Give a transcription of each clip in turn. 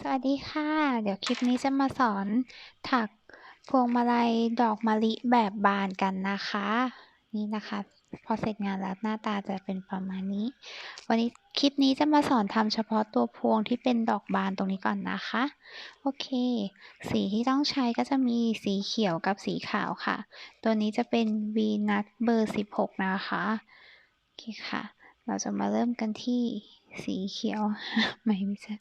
สวัสดีค่ะ เดี๋ยวคลิปนี้จะมาสอนถักพวงมาลัยดอกมะลิแบบบานกันนะคะ นี่นะคะ พอเสร็จงานแล้วหน้าตาจะเป็นประมาณนี้ วันนี้คลิปนี้จะมาสอนทำเฉพาะตัวพวงที่เป็นดอกบานตรงนี้ก่อนนะคะ โอเค สีที่ต้องใช้ก็จะมีสีเขียวกับสีขาวค่ะ ตัวนี้จะเป็น V nut เบอร์ 16 นะคะโอเคค่ะ เราจะมาเริ่มกันที่สีเขียว ไม่ไม่ใช่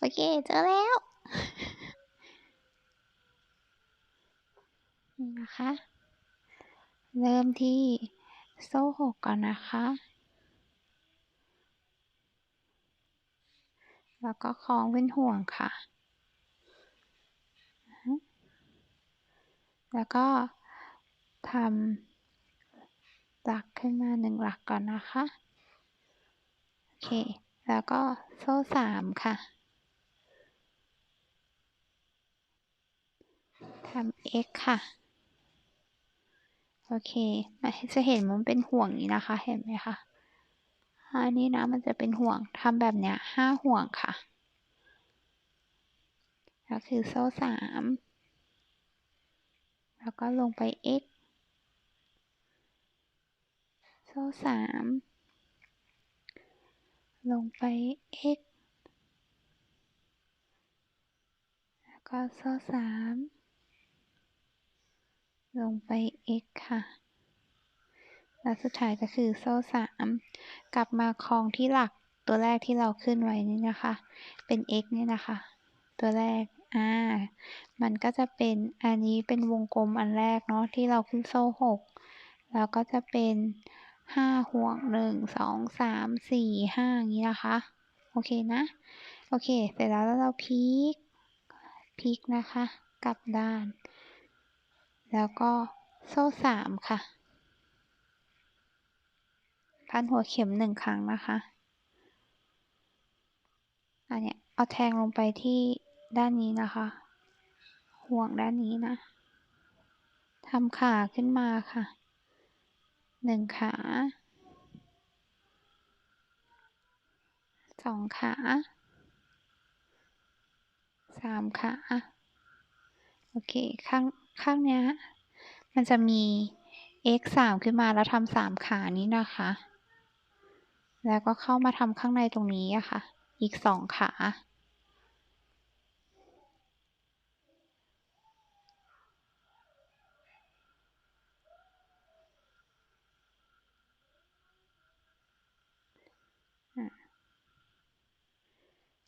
โอเค เจอแล้ว นี่นะคะ เริ่มที่โซ่หกก่อนนะคะ แล้วก็คล้องเป็นห่วงค่ะ แล้วก็ทำหลักขึ้นมาหนึ่งหลักก่อนนะคะ โอเค แล้วก็โซ่สามค่ะ ทำ x ค่ะ โอเคมาจะเห็นมันเป็นห่วงนี้นะคะ เห็นไหมคะอันนี้นะมันจะเป็นห่วงทำแบบเนี้ยห้าห่วงค่ะก็คือโซ่สามแล้วก็ลงไป x โซ่สามลงไป x แล้วก็โซ่สาม ลงไป x ค่ะ แล้วสุดท้ายก็คือโซ่สามกลับมาคล้องที่หลักตัวแรกที่เราขึ้นไว้นี่นะคะ เป็น x นี่นะคะ ตัวแรก อ่า มันก็จะเป็น อันนี้เป็นวงกลมอันแรกเนาะที่เราขึ้นโซ่หกแล้วก็จะเป็นห้าห่วงหนึ่งสองสามสี่ห้าอย่างนี้นะคะ โอเคนะ โอเค เสร็จแล้วแล้วเราพลิกพลิกนะคะ กลับด้าน แล้วก็โซ่สามค่ะ พันหัวเข็มหนึ่งครั้งนะคะ อันเนี้ยเอาแทงลงไปที่ด้านนี้นะคะ ห่วงด้านนี้นะทำขาขึ้นมาค่ะ หนึ่งขา สองขา สามขา โอเค ข้าง ข้างเนี้ยมันจะมี x สามขึ้นมาแล้วทำสามขานี้นะคะ แล้วก็เข้ามาทำข้างในตรงนี้อะค่ะ อีกสองขา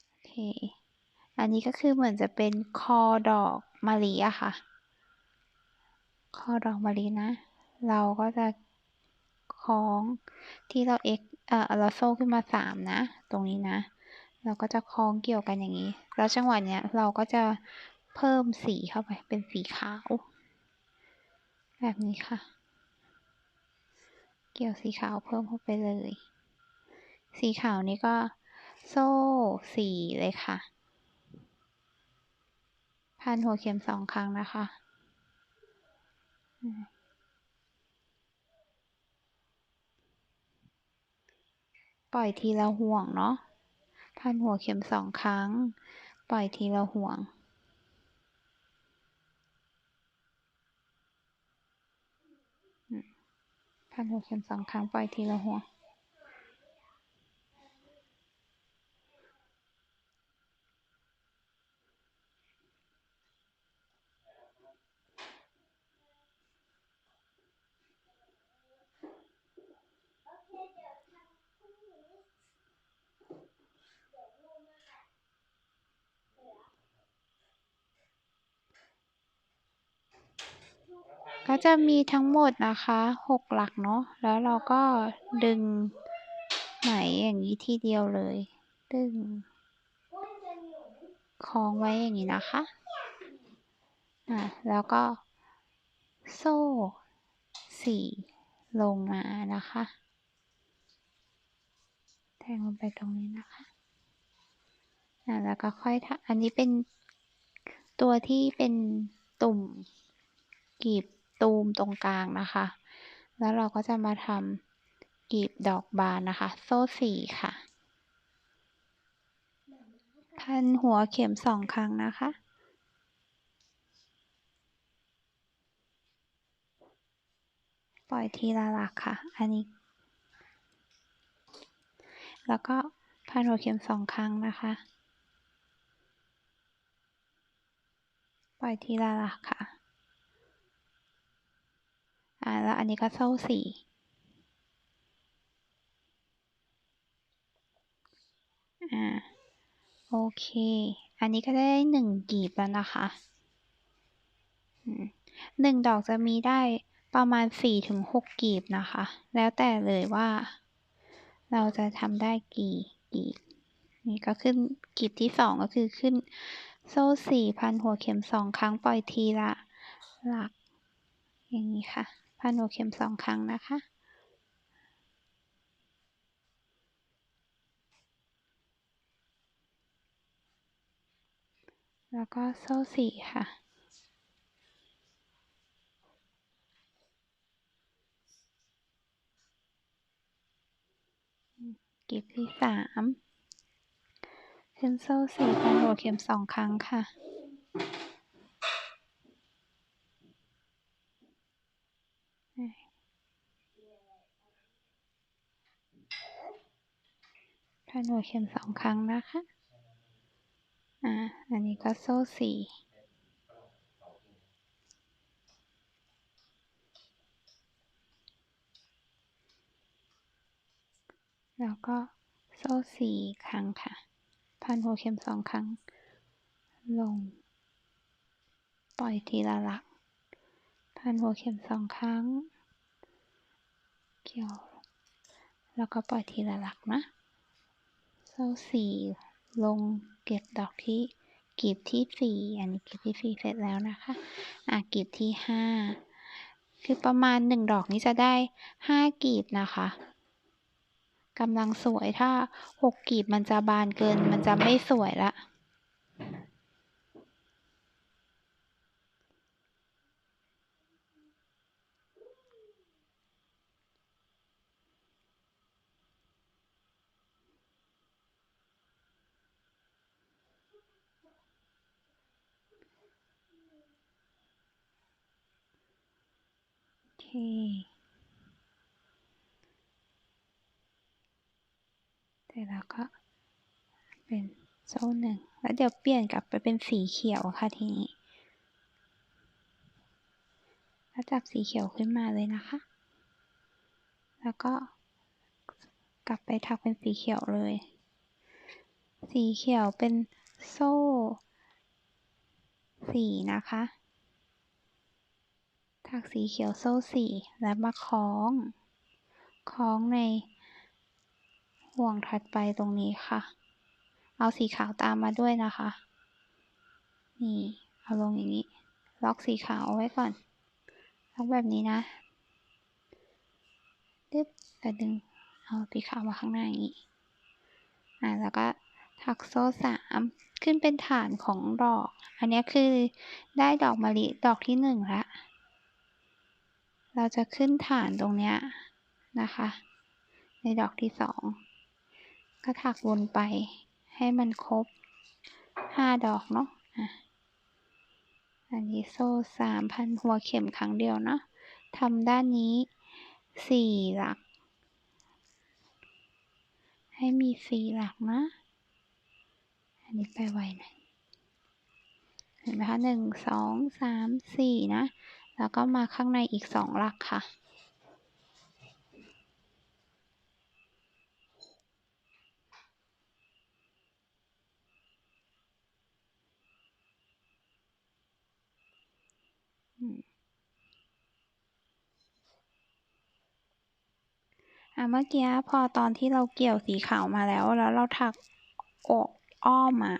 โอเค อันนี้ก็คือเหมือนจะเป็นคอดอกมะลิอะค่ะ คอดอกมะลินะ เราก็จะคล้องที่เรา x เอ่อเราโซ่ขึ้นมาสามนะ ตรงนี้นะ เราก็จะคล้องเกี่ยวกันอย่างนี้ แล้วจังหวะเนี้ยเราก็จะเพิ่มสีเข้าไปเป็นสีขาว แบบนี้ค่ะ เกี่ยวสีขาวเพิ่มเข้าไปเลย สีขาวนี้ก็โซ่สี่เลยค่ะ พันหัวเข็มสองครั้งนะคะ ปล่อยทีละห่วงเนาะ พันหัวเข็มสองครั้ง ปล่อยทีละห่วง พันหัวเข็มสองครั้ง ปล่อยทีละห่วง ก็จะมีทั้งหมดนะคะหกหลักเนาะแล้วเราก็ดึงไหมอย่างนี้ทีเดียวเลย ดึงคล้องไว้อย่างนี้นะคะอะแล้วก็โซ่สี่ลงมานะคะ แทงลงไปตรงนี้นะคะอะแล้วก็ค่อยทำอันนี้เป็นตัวที่เป็นตุ่มกีบ ตูมตรงกลางนะคะ แล้วเราก็จะมาทำกีบดอกบานนะคะ โซ่สี่ค่ะ พันหัวเข็มสองครั้งนะคะ ปล่อยทีละหลักค่ะ อันนี้ แล้วก็พันหัวเข็มสองครั้งนะคะ ปล่อยทีละหลักค่ะ อ่าแล้วอันนี้ก็โซ่สี่อ่าโอเค อันนี้ก็ได้หนึ่งกีบแล้วนะคะหนึ่งดอกจะมีได้ประมาณสี่ถึงหกกีบนะคะ แล้วแต่เลยว่า เราจะทำได้กี่กีบนี่ก็ขึ้นกีบที่สองก็คือขึ้นโซ่สี่พันหัวเข็มสองครั้งปล่อยทีละหลักอย่างนี้ค่ะ พันหัวเข็มสองครั้งนะคะ แล้วก็โซ่สี่ค่ะกีบที่สามขึ้นโซ่สี่พันหัวเข็มสองครั้งค่ะ นหัวเข็มสองครั้งนะคะ อ่า อันนี้ก็โซ่สี่แล้วก็โซ่สี่ครั้งค่ะ พันหัวเข็มสองครั้ง ลง ปล่อยทีละหลัก พันหัวเข็มสองครั้ง เกี่ยว แล้วก็ปล่อยทีละหลักนะ โซ่สี่ลงเก็บดอกที่กีบที่สี่อันนี้กีบที่สี่เสร็จแล้วนะคะอะกีบที่ห้าคือประมาณหนึ่งดอกนี้จะได้ห้ากีบนะคะกำลังสวยถ้าหกกีบมันจะบานเกินมันจะไม่สวยละ เคแต่แล้วก็เป็นโซ่หนึ่ง แล้วเดี๋ยวเปลี่ยนกลับไปเป็นสีเขียวค่ะทีนี้แล้วจับสีเขียวขึ้นมาเลยนะคะ แล้วก็กลับไปถักเป็นสีเขียวเลย สีเขียวเป็นโซ่สี่นะคะ ถักสีเขียวโซ่สี่แล้วมาคล้อง คล้องในห่วงถัดไปตรงนี้ค่ะ เอาสีขาวตามมาด้วยนะคะ นี่ เอาลงอย่างนี้ ล็อกสีขาวเอาไว้ก่อน ล็อกแบบนี้นะดึ๊บแต่ดึง เอาสีขาวมาข้างหน้าอย่างนี้ อ่า แล้วก็ถักโซ่สามขึ้นเป็นฐานของดอก อันนี้คือได้ดอกมะลิดอกที่หนึ่งแล้ว เราจะขึ้นฐานตรงเนี้ยนะคะ ในดอกที่สองก็ถักวนไปให้มันครบห้าดอกเนาะอันนี้โซ่สามพันหัวเข็มครั้งเดียวเนาะทำด้านนี้สี่หลัก ให้มีสี่หลักนะ อันนี้ไปไวหน่อยเห็นไหมคะหนึ่งสองสามสี่นะ แล้วก็มาข้างในอีกสองหลักค่ะ อะเมื่อกี้พอตอนที่เราเกี่ยวสีขาวมาแล้วแล้วเราถักอกอ้อมอะ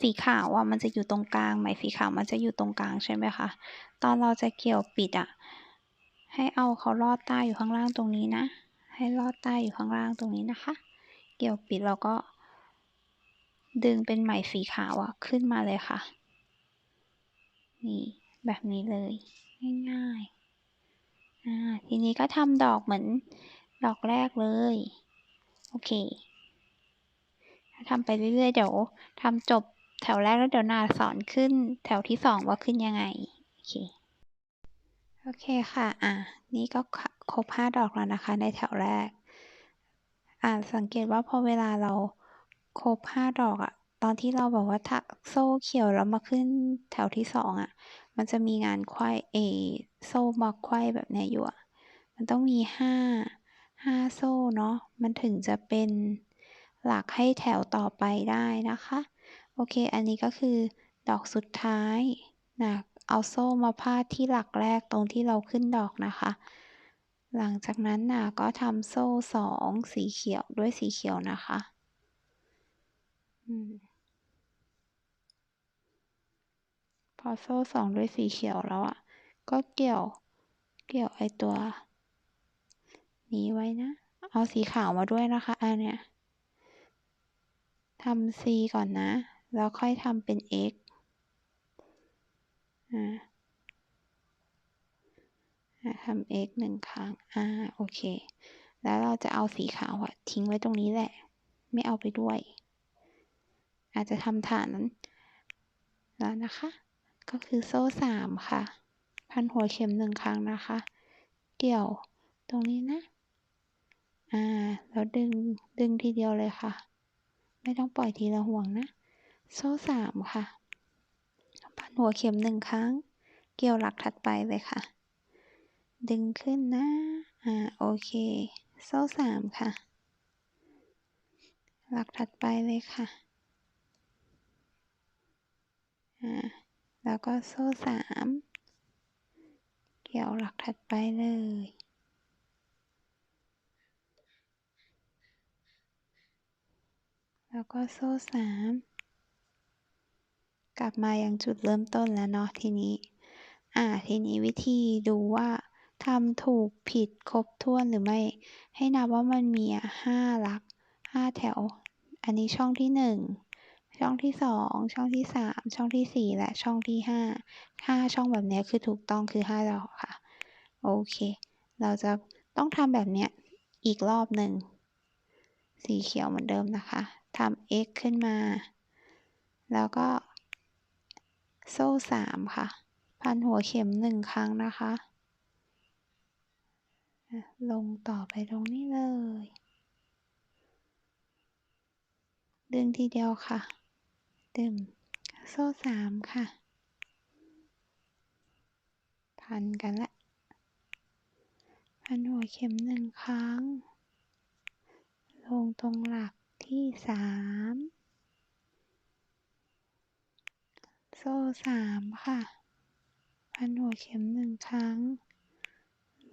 สีขาวอะมันจะอยู่ตรงกลางไหมสีขาวมันจะอยู่ตรงกลางใช่ไหมคะ อนเราจะเกี่ยวปิดอะ ให้เอาเขาลอดใต้อยู่ข้างล่างตรงนี้นะ ให้ลอดใต้อยู่ข้างล่างตรงนี้นะคะ เกี่ยวปิดเราก็ ดึงเป็นไหมสีขาวอะ ขึ้นมาเลยค่ะ นี่แบบนี้เลย ง่ายๆอ่าทีนี้ก็ทำดอกเหมือนดอกแรกเลย โอเคทำไปเรื่อยๆ เดี๋ยวทำจบแถวแรกแล้วเดี๋ยวนาสอนขึ้นแถวที่สองว่าขึ้นยังไง โอเค โอเคค่ะ อะ นี่ก็ครบห้าดอกแล้วนะคะ ในแถวแรก อ่าสังเกตว่าพอเวลาเราครบห้าดอกอะตอนที่เราบอกว่าถ้าโซ่เขียวแล้วมาขึ้นแถวที่สองอะมันจะมีงานควายเอโซ่มาควายแบบนี้อยู่อะมันต้องมีห้าห้าโซ่เนาะ มันถึงจะเป็นหลักให้แถวต่อไปได้นะคะ โอเค อันนี้ก็คือดอกสุดท้ายนะ เอาโซ่มาพาดที่หลักแรกตรงที่เราขึ้นดอกนะคะ หลังจากนั้นนะก็ทำโซ่สองสีเขียวด้วยสีเขียวนะคะพอโซ่สองด้วยสีเขียวแล้วอะ ก็เกี่ยว เกี่ยวไอตัว นี้ไว้นะ เอาสีขาวมาด้วยนะคะ อันเนี้ยทำ C ก่อนนะ แล้วค่อยทำเป็น X อ่า ทำ x หนึ่งครั้ง อ่า โอเค แล้วเราจะเอาสีขาวอะทิ้งไว้ตรงนี้แหละ ไม่เอาไปด้วย อาจจะทำฐานนั้นแล้วนะคะ ก็คือโซ่สามค่ะ พันหัวเข็มหนึ่งครั้งนะคะเกี่ยวตรงนี้นะ อ่า แล้วดึง ดึงทีเดียวเลยค่ะ ไม่ต้องปล่อยทีละห่วงนะ โซ่สามค่ะ พันหัวเข็มหนึ่งครั้ง เกี่ยวหลักถัดไปเลยค่ะ ดึงขึ้นนะ อ่า โอเค โซ่สามค่ะ หลักถัดไปเลยค่ะ อ่า แล้วก็โซ่สาม เกี่ยวหลักถัดไปเลยแล้วก็โซ่สาม กลับมายังจุดเริ่มต้นแล้วเนาะทีนี้ อ่า ทีนี้วิธีดูว่าทำถูกผิดครบถ้วนหรือไม่ ให้นับว่ามันมีห้าหลักห้าแถว อันนี้ช่องที่หนึ่งช่องที่สองช่องที่สามช่องที่สี่และช่องที่ห้าห้าช่องแบบนี้คือถูกต้องคือห้าดอกค่ะ โอเค เราจะต้องทำแบบนี้อีกรอบหนึ่งสีเขียวเหมือนเดิมนะคะทำ x ขึ้นมา แล้วก็ โซ่สามค่ะ พันหัวเข็มหนึ่งครั้งนะคะ ลงต่อไปตรงนี้เลย ดึงทีเดียวค่ะ ดึง โซ่สามค่ะ พันกันละ พันหัวเข็มหนึ่งครั้ง ลงตรงหลักที่สาม โซ่สามค่ะ พันหัวเข็มหนึ่งครั้ง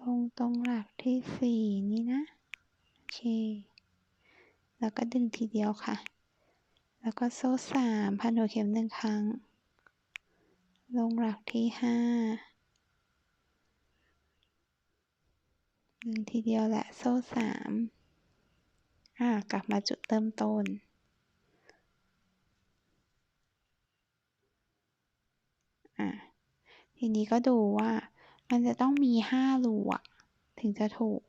ลงตรงหลักที่สี่นี้นะ โอเค แล้วก็ดึงทีเดียวค่ะ แล้วก็โซ่สามพันหัวเข็มหนึ่งครั้ง ลงหลักที่ห้าดึงทีเดียวแหละโซ่สามอ่ากลับมาจุดเริ่มต้น อ่าทีนี้ก็ดูว่ามันจะต้องมีห้ารูอะถึงจะถูก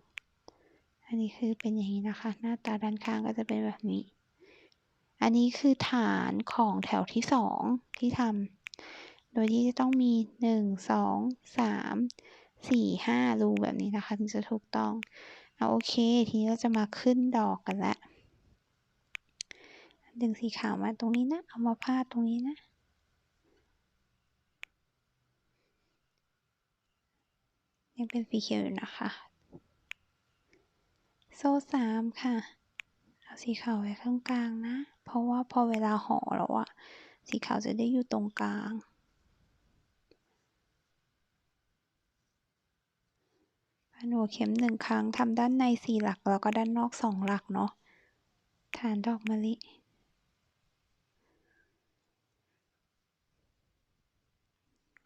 อันนี้คือเป็นอย่างนี้นะคะ หน้าตาด้านข้างก็จะเป็นแบบนี้ อันนี้คือฐานของแถวที่สองที่ทำโดยที่จะต้องมีหนึ่งสองสามสี่ห้ารูแบบนี้นะคะ ถึงจะถูกต้องเอาโอเค ทีนี้เราจะมาขึ้นดอกกันล้วดึงสีขาวมาตรงนี้นะ เอามาพาดตรงนี้นะ ยังเป็นสีเขียวอยู่นะคะ โซ่สามค่ะ เอาสีขาวไว้ข้างกลางนะ เพราะว่าพอเวลาห่อแล้วอะสีขาวจะได้อยู่ตรงกลางพันหัวเข็มหนึ่งครั้งทำด้านในสี่หลักแล้วก็ด้านนอกสองหลักเนาะ ฐานดอกมะลิ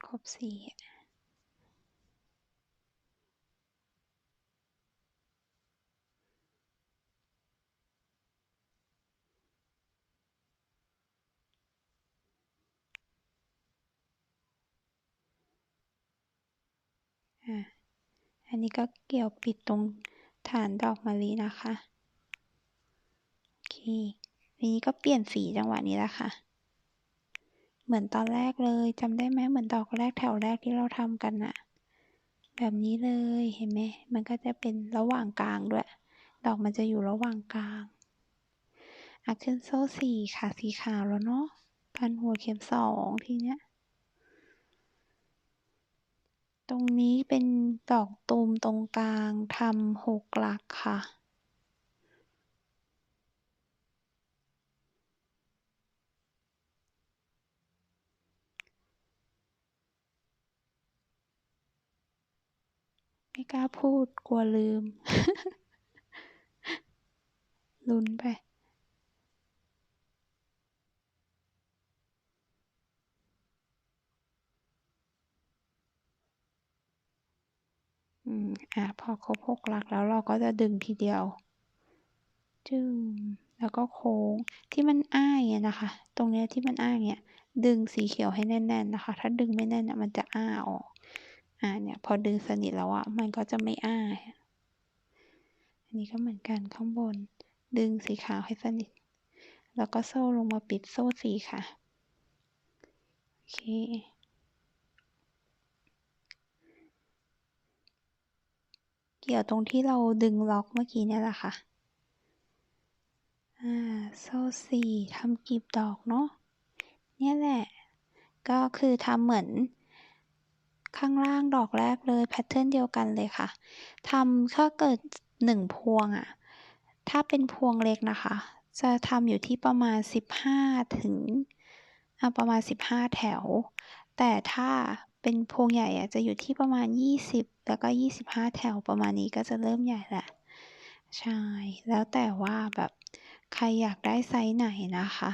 ครบสี่ อันนี้ก็เกี่ยวปิดตรงฐานดอกมะลินะคะโอเคทีนี้ก็เปลี่ยนสีจังหวะนี้แหละค่ะเหมือนตอนแรกเลยจำได้ไหมเหมือนดอกแรกแถวแรกที่เราทำกันอะแบบนี้เลยเห็นไหมมันก็จะเป็นระหว่างกลางด้วย ดอกมันจะอยู่ระหว่างกลางอะขึ้นโซ่สี่ค่ะสีขาวแล้วเนาะพันหัวเข็มสองทีเนี้ย ตรงนี้เป็นดอกตูมตรงกลางทำหกหลักค่ะ ไม่กล้าพูดกลัวลืม ลุ้นไป อืมอะพอครบหกหลักแล้วเราก็จะดึงทีเดียวจึง แล้วก็โค้งที่มันอ้ายเนี่ยนะคะ ตรงเนี้ยที่มันอ้ายเนี่ย ดึงสีเขียวให้แน่นๆนะคะ ถ้าดึงไม่แน่นเนี่ยมันจะอ้าออก อ่าเนี่ย พอดึงสนิทแล้วอะมันก็จะไม่อ้าอันนี้ก็เหมือนกันข้างบน ดึงสีขาวให้สนิท แล้วก็โซ่ลงมาปิดโซ่สีค่ะ โอเค เกี่ยวตรงที่เราดึงล็อกเมื่อกี้เนี่ยแหละค่ะ อ่า โซ่สี่ทำกลีบดอกเนาะ เนี่ยแหละ ก็คือทำเหมือนข้างล่างดอกแรกเลยแพทเทิร์นเดียวกันเลยค่ะทำถ้าเกิดหนึ่งพวงอะถ้าเป็นพวงเล็กนะคะ จะทำอยู่ที่ประมาณ 15 ถึงอ่าประมาณ 15 แถว แต่ถ้า เป็นพวงใหญ่อะจะอยู่ที่ประมาณ 20 แล้วก็ 25 แถวประมาณนี้ก็จะเริ่มใหญ่ละใช่ แล้วแต่ว่าแบบใครอยากได้ไซส์ไหนนะคะ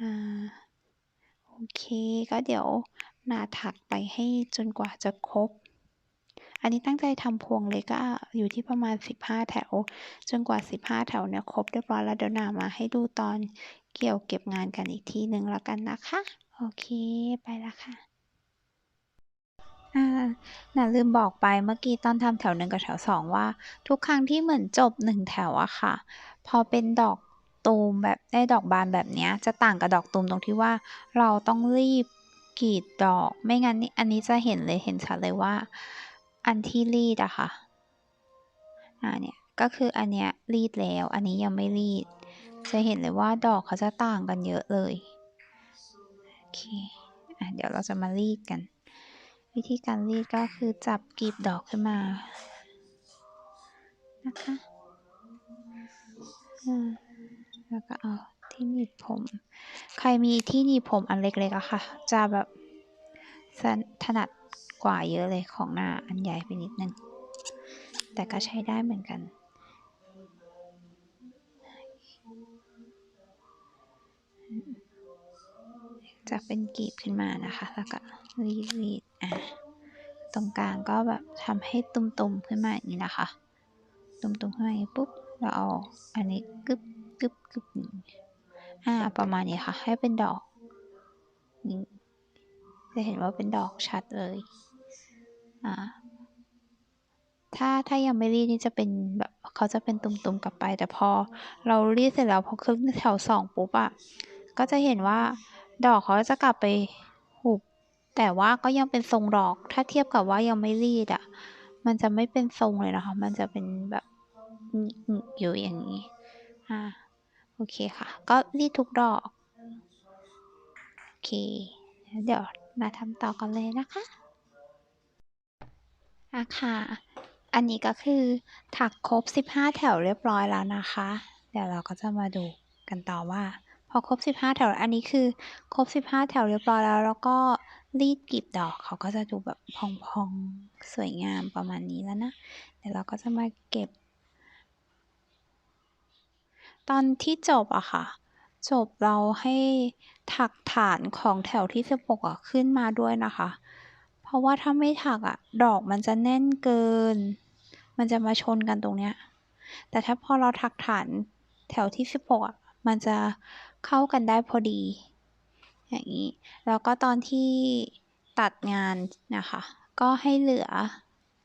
อ่าโอเค ก็เดี๋ยวนาถักไปให้จนกว่าจะครบ อันนี้ตั้งใจทำพวงเลยก็อยู่ที่ประมาณ 15 แถว จนกว่า 15 แถวเนี่ยครบเรียบร้อยแล้วเดี๋ยวนามาให้ดูตอนเกี่ยวเก็บงานกันอีกทีหนึ่งแล้วกันนะคะ โอเค ไปแล้วค่ะ อ่าน่าลืมบอกไปเมื่อกี้ตอนทำแถวหนึ่งกับแถวสองว่า ทุกครั้งที่เหมือนจบหนึ่งแถวอะค่ะ พอเป็นดอกตูมแบบได้ดอกบานแบบเนี้ย จะต่างกับดอกตูมตรงที่ว่า เราต้องรีบกรีดดอก ไม่งั้นนี่อันนี้จะเห็นเลยเห็นชัดเลยว่า อันที่รีดอะค่ะอ่าเนี่ยก็คืออันเนี้ยรีดแล้ว อันนี้ยังไม่รีด จะเห็นเลยว่าดอกเขาจะต่างกันเยอะเลยโอเคอะเดี๋ยวเราจะมารีดกัน วิธีการรีดก็คือจับกลีบดอกขึ้นมา นะคะแล้วก็เอาที่หนีบผม ใครมีที่หนีบผมอันเล็กๆอะค่ะ จะแบบถนัดกว่าเยอะเลยของหน้าอันใหญ่ไปนิดนึง แต่ก็ใช้ได้เหมือนกัน จะเป็นกลีบขึ้นมานะคะ แล้วก็รีดรีดอะตรงกลางก็แบบทำให้ตุ่มๆขึ้นมาอย่างนี้นะคะ ตุ่มๆขึ้นมาอย่างนี้ปุ๊บเราเอาอันนี้กึบกึบกึบอ่าประมาณนี้ค่ะ ให้เป็นดอกนี่จะเห็นว่าเป็นดอกชัดเลยอ่าถ้าถ้ายังไม่รีดนี่จะเป็นแบบเขาจะเป็นตุ่มๆกลับไป แต่พอเรารีดเสร็จแล้วพอขึ้นแถวสองปุ๊บอะก็จะเห็นว่า ดอกเขาจะกลับไปหุบ แต่ว่าก็ยังเป็นทรงดอก ถ้าเทียบกับว่ายังไม่รีดอะมันจะไม่เป็นทรงเลยนะคะ มันจะเป็นแบบอยู่อย่างนี้ อ่า โอเคค่ะ ก็รีดทุกดอก โอเค เดี๋ยวมาทำต่อกันเลยนะคะ อะค่ะ อันนี้ก็คือถักครบ 15 แถวเรียบร้อยแล้วนะคะ เดี๋ยวเราก็จะมาดูกันต่อว่า อครบ 15 แถว อันนี้คือครบ 15 แถวเรียบร้อยแล้ว แล้วก็รีดกลีบดอกเขาก็จะดูแบบพองๆ สวยงามประมาณนี้แล้วนะ เดี๋ยวเราก็จะมาเก็บ ตอนที่จบอะค่ะ จบเราให้ถักฐานของแถวที่ 16อะขึ้นมาด้วยนะคะ เพราะว่าถ้าไม่ถักอะดอกมันจะแน่นเกิน มันจะมาชนกันตรงเนี้ย แต่ถ้าพอเราถักฐานแถวที่ 16อะมันจะ เข้ากันได้พอดี อย่างนี้ แล้วก็ตอนที่ตัดงานนะคะ ก็ให้เหลือ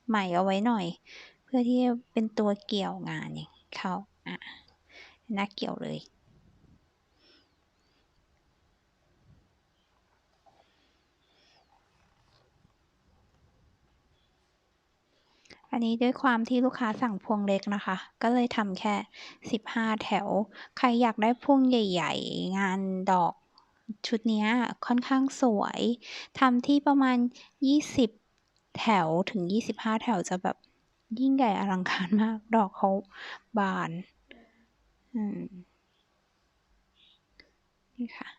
ใหม่เอาไว้หน่อย เพื่อที่จะเป็นตัวเกี่ยวงานอย่างเข้าอะน่าเกี่ยวเลย นนี้ด้วยความที่ลูกค้าสั่งพวงเล็กนะคะ ก็เลยทำแค่ 15 แถว ใครอยากได้พวงใหญ่ ๆ งานดอกชุดนี้ค่อนข้างสวยทำที่ประมาณ 20 แถวถึง 25 แถวจะแบบยิ่งใหญ่อลังการมาก ดอกเขาบาน อืม นี่ค่ะ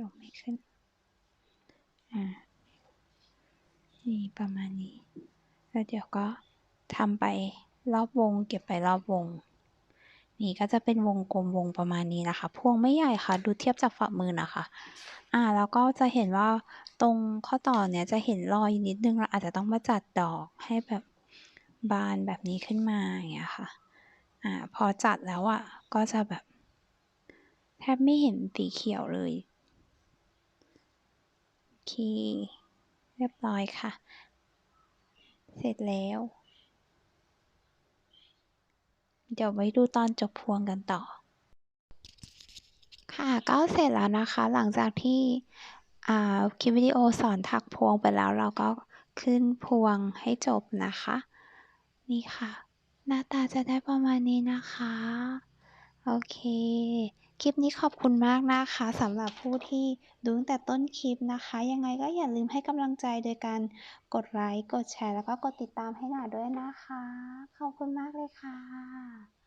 เดี๋ยวไม่ขึ้น อ่า นี่ประมาณนี้ แล้วเดี๋ยวก็ทำไปรอบวง เก็บไปรอบวง นี่ก็จะเป็นวงกลมวงประมาณนี้นะคะ พวงไม่ใหญ่ค่ะ ดูเทียบจากฝ่ามือนะคะ อ่า แล้วก็จะเห็นว่าตรงข้อต่อเนี่ยจะเห็นรอยนิดนึง เราอาจจะต้องมาจัดดอกให้แบบบานแบบนี้ขึ้นมาอย่างเงี้ยค่ะ อ่า พอจัดแล้วอะ ก็จะแบบ แทบไม่เห็นสีเขียวเลย เค เรียบร้อยค่ะ เสร็จแล้ว เดี๋ยวไว้ดูตอนจบพวงกันต่อ ค่ะก็เสร็จแล้วนะคะ หลังจากที่อ่าคลิปวิดีโอสอนถักพวงไปแล้วเราก็ขึ้นพวงให้จบนะคะ นี่ค่ะ หน้าตาจะได้ประมาณนี้นะคะ โอเค คลิปนี้ขอบคุณมากนะคะสำหรับผู้ที่ดูตั้งแต่ต้นคลิปนะคะ ยังไงก็อย่าลืมให้กำลังใจโดยการกดไลค์ กดแชร์ แล้วก็กดติดตามให้หน่อยด้วยนะคะ ขอบคุณมากเลยค่ะ